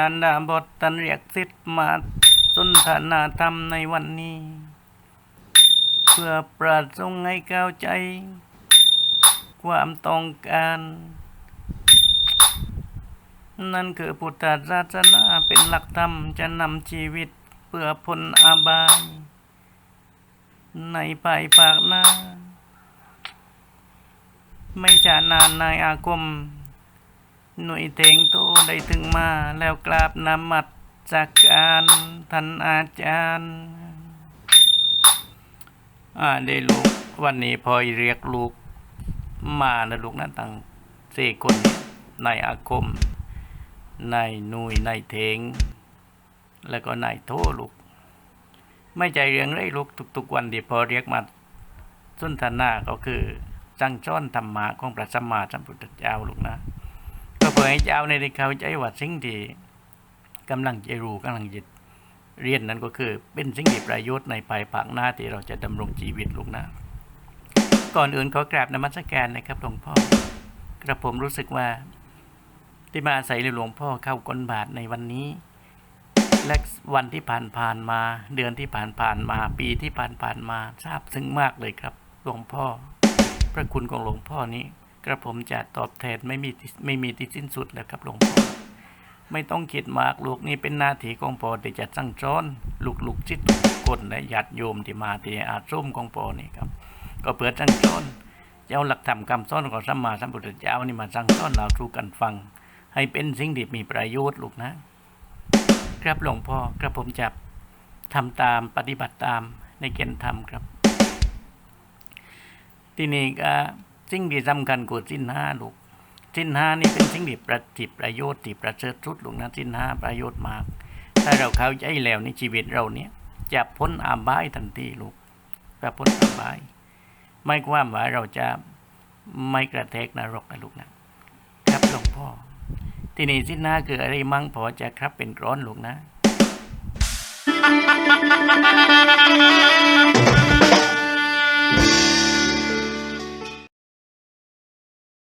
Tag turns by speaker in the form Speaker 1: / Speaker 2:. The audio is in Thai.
Speaker 1: ารย์ดาบทตันเรียกสิทธิ์มาสนทนาธรรมในวันนี้ เพื่อประสงให้เข้าใจ ความต้องการ นั่นคือพุทธศาสนาเป็นหลักธรรมจะนำชีวิตเพื่อพ้นอาบาย ในภายภาคหน้า ไม่ช้านานนายอาคม หน่วยเทงโตได้ถึงมาแล้วกราบนำมัดจากการท่านอาจารย์อ่าได้ลูกวันนี้พอเรียกลูกมานะลูกนะตั้งสี่คนเนี่นายอาคมนายนุยนายเทง แล้วก็นายโทลูก ไม่ใจเรื่องไรลูกทุกๆวันที่พอเรียกมาสุนทนาก็คือจังจ้อนธรรมะของพระสัมมาสัมพุทธเจ้าลูกนะ ให้เจ้าในได้เข้าใจว่าสิ่งที่กำลังจะรู้กำลังจะเรียนนั้นก็คือเป็นสิ่งที่ประโยชน์ในภายภาคหน้าที่เราจะดำรงชีวิตลูกหนะก่อนอื่นขอกราบนมัสการนะครับหลวงพ่อกระผมรู้สึกว่าที่มาอาศัยหลวงพ่อเข้าก้นบาทในวันนี้และวันที่ผ่านผ่านๆมา เดือนที่ผ่านผ่านๆมา ปีที่ผ่านผ่านๆมาทราบซึ้งมากเลยครับ หลวงพ่อ พระคุณของหลวงพ่อนี้ กระผมจะตอบแทนไม่มีไม่มีที่สิ้นสุดแล้วครับหลวงพ่อไม่ต้องคิดมากลูกนี่เป็นหน้าที่ของพ่อที่จะสั่งสอนลูกลูกๆจิตทุกคนและญาติโยมที่มาที่อาส้มของพ่อนี่ครับ ก็เพื่อสั่งสอนจะเอาหลักธรรมคำสอนของสัมมาสัมพุทธเจ้านี่มาสั่งสอนเราสู่กันฟัง ให้เป็นสิ่งที่มีประโยชน์ลูกนะ ครับหลวงพ่อกระผมจะทำตามปฏิบัติตามในเกณฑ์ธรรมครับ ที่นี่ก็ สิ่งที่สำคัญกว่าสิ้นห้าลูกสิ้นห้านี่เป็นสิ่งที่ประทิประโยชน์ที่ประเสริฐสุดลูกนะสิ้นห้าประโยชน์มาก ถ้าเราเข้าใจแล้วในชีวิตเราเนี่ยจะพ้นอาบายทันทีลูกจะพ้นอาบาย ไม่ความว่าเราจะไม่กระแทกนรกนะลูกนะครับหลวงพ่อ ที่นี่สิ้นห้าคืออะไรมั่งพอจะครับเป็นร้อนลูกนะ